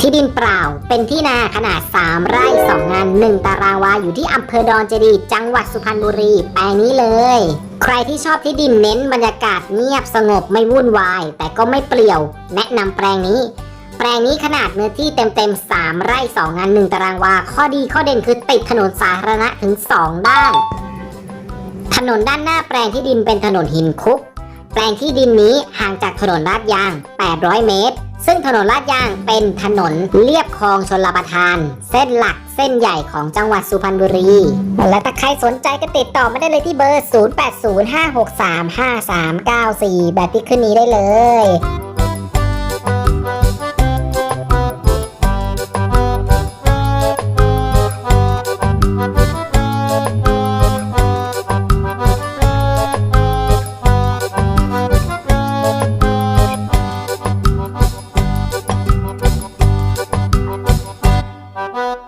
ที่ดินเปล่าเป็นที่นาขนาด 3 ไร่ 2 งาน 1 ตารางวาอยู่ที่อำเภอดอนเจดี จังหวัดสุพรรณบุรีแปลงนี้เลย ใครที่ชอบที่ดินเน้นบรรยากาศเงียบสงบไม่วุ่นวาย แต่ก็ไม่เปลี่ยว แนะนำแปลงนี้ แปลงนี้ขนาดเนื้อที่เต็มๆ 3 ไร่ 2 งาน 1 ตารางวา ข้อดีข้อเด่นคือติดถนนสาธารณะถึง 2 ด้าน ถนนด้านหน้าแปลงที่ดินเป็นถนนหินคุก แปลงที่ดินนี้ห่างจากถนนลาดยาง 800 เมตร ซึ่งถนนลาดยางเป็นถนนเลียบคลองชนลประทาน เส้นหลักเส้นใหญ่ของจังหวัดสุพรรณบุรี และถ้าใครสนใจก็ติดต่อมาได้เลยที่เบอร์ 0805635394 แบบที่ขึ้นนี้ได้เลย Bye.